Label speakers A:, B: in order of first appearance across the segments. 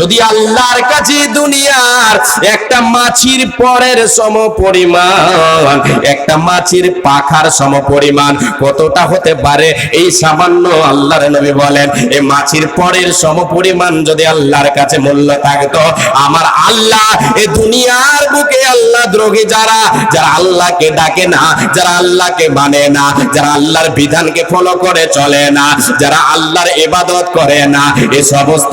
A: যদি আল্লাহর কাছে দুনিয়ার একটা মাছির পরের সম পরিমাণ, একটা মাছির পাখার সম পরিমাণ কতটা হতে পারে? এই সামান্য আল্লাহর নবী বলেন এই মাছির পরের সম পরিমাণ যদি আল্লাহর কাছে মূল্য থাকতো, আমার আল্লাহ, এ দুনিয়ার বুকে আল্লাহ দ্রোহী যারা যারা আল্লাহকে ডাকে না, যারা আল্লাহকে মানে না, যারা আল্লাহর বিধানকে ফলো করে চলে না, যারা আল্লাহর ইবাদত করে না এই সমস্ত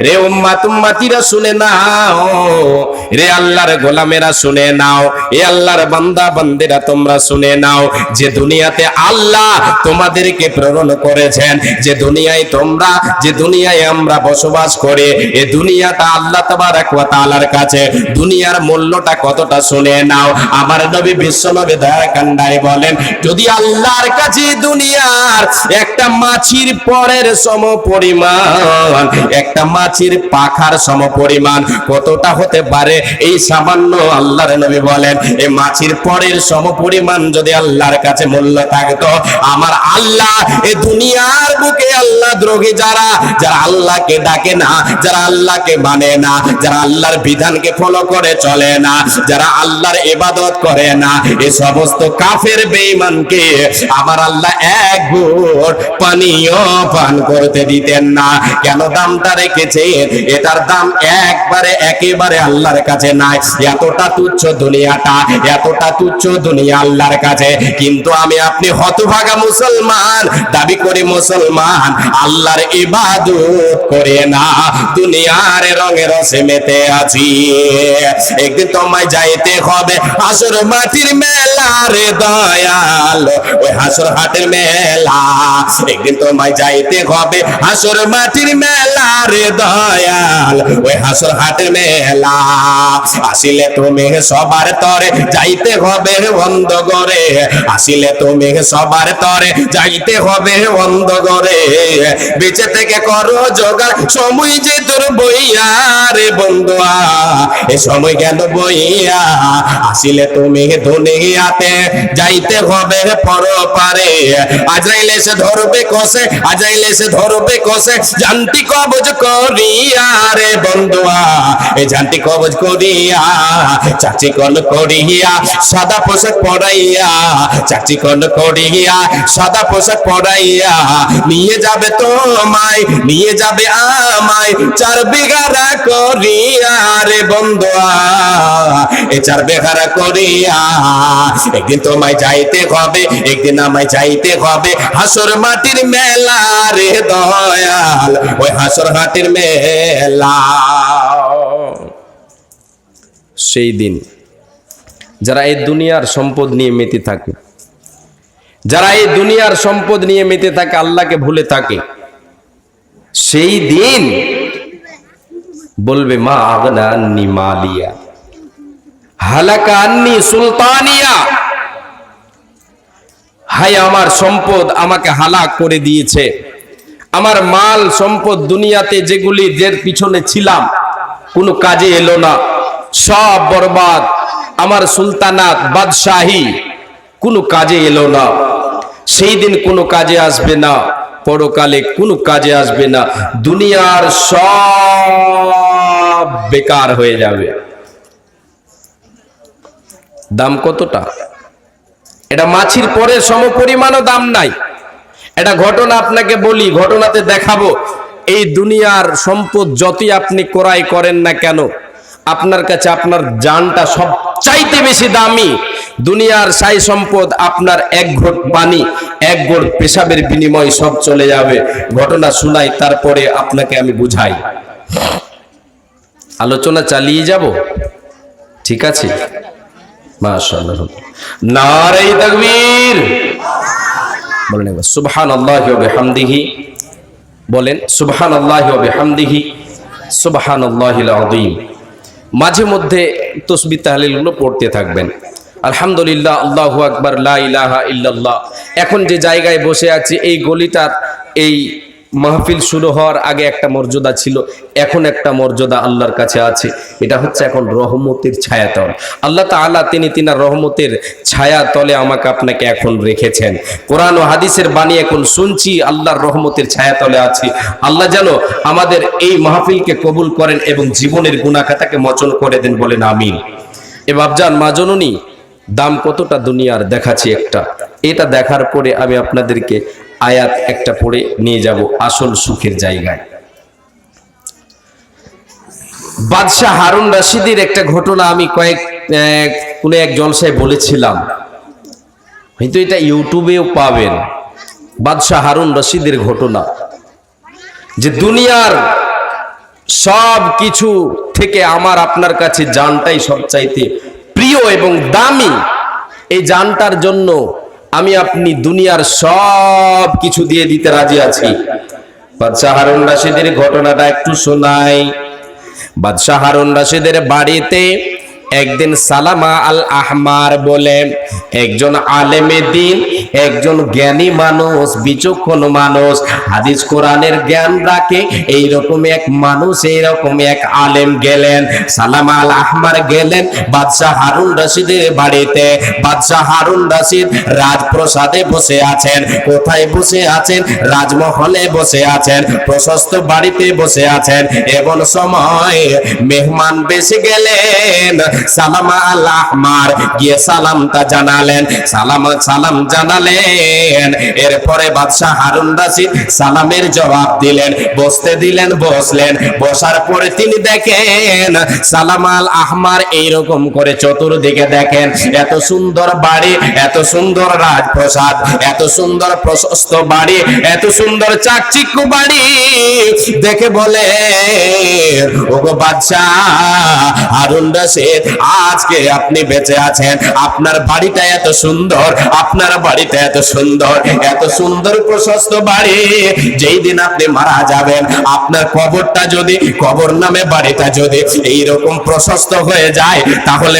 A: রে উম্মাত উম্মাতিরা শুনে নাও। রে আল্লাহর গোলামেরা শুনে নাও। এ আল্লাহর বান্দা, বান্দিরা তোমরা শুনে নাও যে দুনিয়াতে আল্লাহ তোমাদেরকে প্রেরণ করেছেন। যে দুনিয়ায় তোমরা, যে দুনিয়ায় আমরা বসবাস করি, এ দুনিয়াটা আল্লাহ তাবারাক ওয়া তাআলার কাছে। দুনিয়ার মূল্যটা কতটা শুনে নাও। আমার নবী বিশ্ব নবী দয়া কান্ডায় বলেন, যদি আল্লাহর কাছে দুনিয়ার একটা মাছির পরের সম পরিমাণ, একটা মাছির পাখার সম পরিমাণ কতটা হতে পারে? এই সামান্য আল্লাহর নবী বলেন এই মাছির পরের সম পরিমাণ যদি আল্লাহর কাছে মূল্য থাকতো, আমার আল্লাহ এই দুনিয়ার বুকে আল্লাহ দ্রোহী যারা যারা আল্লাহকে ডাকে না, যারা আল্লাহকে মানে না, যারা আল্লাহর বিধানকে ফলো করে চলে না, যারা আল্লাহর ইবাদত করে না এই সমস্ত কাফের বেঈমানকে আমার আল্লাহ এক ঘোট পানীয় পান করতে দিতেন না। কেন দামটা রেখেছেন এটার দাম একবারে একেবারে আল্লাহর কাছে নাই। এতটা তুচ্ছ দুনিয়াটা, এতটা তুচ্ছ দুনিয়া আল্লাহর কাছে। কিন্তু আমি আপনি হতভাগা মুসলমান, দাবি করি মুসলমান, আল্লাহর ইবাদত করে না, দুনিয়ার রঙে রসে মেতে আছি। একদিন তোমায় যাইতে হবে আসর মাটির মেলা রে দয়াল, ওই হাসর হাটের মেলা। একদিন তোমায় যাইতে হবে হাসর মাটির মেলা রে দয়াল, ওই হাসর হাটের মেলা। আসিলে তুমি সবার তরে, যাইতে হবে বন্ধ করে আসিলে তুমি সবার তরে, যাইতে হবে বন্ধ করে বেঁচে থেকে করো জোগাড়, সময় যে তোর বইয়া রে বন্ধুয়া। এ সময় গেল বইয়া, আসিলে তুমি দুনিয়াতে যাইতে হবে পর পারে আজরাইলে সে ধরবে কষে, আজরাইলে সে ধরবে কষে, জানতি কবজ করিয়া রে বন্ধুয়া এই জানতি কবজ করিয়া, চাচি কল করিয়া, সাদা পোশাক পড়াইয়া চাচি কল করিয়া, সাদা পোশাক পড়াইয়া নিয়ে যাবে তোমায়, নিয়ে যাবে আমায়, চার বিঘারা করিয়া রে বন্ধুয়া এ চার করিয়া। একদিন তোমায় যাইতে হবে, একদিন আমায় যাইতে হবে। হাসর মাটির মেলা রে দয়াল, ওই হাসর হাটির মেলা। সেই দিন যারা এই দুনিয়ার সম্পদ নিয়ে মেতে থাকে, যারা এই দুনিয়ার সম্পদ নিয়ে মেতে থাকে, আল্লাহকে ভুলে থাকে, সেই দিন বলবে, মা আগনা আন্নি মালিয়া, হালাকা আন্নি সুলতানিয়া। হায়, আমার সম্পদ আমাকে হালাক করে দিয়েছে। আমার মাল সম্পদ দুনিয়াতে যেগুলি যের পিছনে ছিলাম, কোনো কাজে এলো না। সব বরবাদ, আমার সুলতানাত বাদশাহী, কোনো কাজে এলো না। সেই দিন কোনো কাজে আসবে না, পরকালে কোনো কাজে আসবে না। দুনিয়ার সব বেকার হয়ে যাবে। দাম কতটা? এটা মাছির পরে সমপরিমাণও দাম নাই। এটা ঘটনা আপনাকে বলি, ঘটনাতে দেখাবো। এই দুনিয়ার সম্পদ যতই আপনি ক্রয় করেন না কেন, আপনার কাছে আপনার জানটা সব চাইতে বেশি দামি। দুনিয়ার সাই সম্পদ আপনার এক ঘট পানি, এক ঘট পেশাবের বিনিময় সব চলে যাবে। ঘটনা শুনাই, তারপরে আপনাকে আমি বুঝাই। আলোচনা চালিয়ে যাব? ঠিক আছে? বলেন বলেন মাঝে মধ্যে তসবিহ তাহলিলগুলো পড়তে থাকবেন। আলহামদুলিল্লাহ, আল্লাহু আকবার, লা ইলাহা ইল্লাল্লাহ। এখন যে জায়গায় বসে আছি, এই গলিটার, এই মাহফিল শুরু হওয়ার আগে একটা মর্যাদা ছিল, এখন একটা মর্যাদা আল্লাহর কাছে আছে। এটা হচ্ছে এখন রহমতের ছায়াতল। আল্লাহ তাআলা তিনি তিনার রহমতের ছায়া তলে আমাকে আপনাকে এখন রেখেছেন। কোরআন ও হাদিসের বাণী এখন শুনছি, আল্লাহর রহমতের ছায়া তলে আছি। আল্লাহ যেন আমাদের এই মাহফিলকে কবুল করেন এবং জীবনের গুণাখাতাকে মোচন করে দেন বলেন আমিন। এ বাবজান মা জননী, দাম কতটা দুনিয়ার দেখাচ্ছি একটা। এটা দেখার পরে আমি আপনাদেরকে আয়াত একটা পড়ে নিয়ে যাব আসল সুখের জায়গায়। বাদশাহ হারুন রাশিদের একটা ঘটনা আমি কয়েক কোনো এক জলসায় বলেছিলাম। হয়তো এটা ইউটিউবেও পাবেন। বাদশাহ হারুন রশিদের ঘটনা। যে দুনিয়ার সব কিছু থেকে আমার আপনার কাছে জানটাই সবচাইতে প্রিয় এবং দামি। এই জানটার জন্য আমি আপনি দুনিয়ার সব কিছু দিয়ে দিতে রাজি আছি। বাদশাহ হারুন রাশিদের ঘটনাটা একটু শোনাই। বাদশাহ হারুন রাশিদের বাড়িতে একদিন সালামা আল আহমার বলে, একজন আলেমে দিন, একজন জ্ঞানী মানুষ, বিচক্ষণ মানুষ। হাদিস কোরআনের জ্ঞান রাখে, এইরকম এক মানুষ, এইরকম এক আলেম গেলেন। সালামা আল আহমার গেলেন বাদশাহ হারুন রশিদের বাড়িতে। বাদশাহ হারুন রশিদ রাজপ্রসাদে বসে আছেন। কোথায় বসে আছেন? রাজমহলে বসে আছেন। প্রশস্ত বাড়িতে বসে আছেন। এমন সময় মেহমান বেশি গেলেন। সালামা আল আহমার গিয়ে সালামটা জানালেন। সালাম সালাম জানালেন। এরপরে বাদশাহ হারুন রাশিদ সালামের জবাব দিলেন, বসতে দিলেন, বসলেন। বসার পরে তিনি দেখেন সালাম আল আহমার এইরকম করে চতুর্দিকে দেখেন। এত সুন্দর বাড়ি, এত সুন্দর রাজপ্রসাদ, এত সুন্দর প্রশস্ত বাড়ি, এত সুন্দর চাকচিক্য বাড়ি। দেখে বলে, ওগো বাদশাহ হারুন রশিদ আজকে আপনি বেঁচে আছেন। আপনার বাড়িটা এত সুন্দর, আপনার বাড়িটা এত সুন্দর এত সুন্দর প্রশস্ত বাড়ি। যেই দিন আপনি মারা যাবেন, আপনার কবরটা যদি, কবর নামে বাড়িটা যদি এইরকম প্রশস্ত হয়ে যায়, তাহলে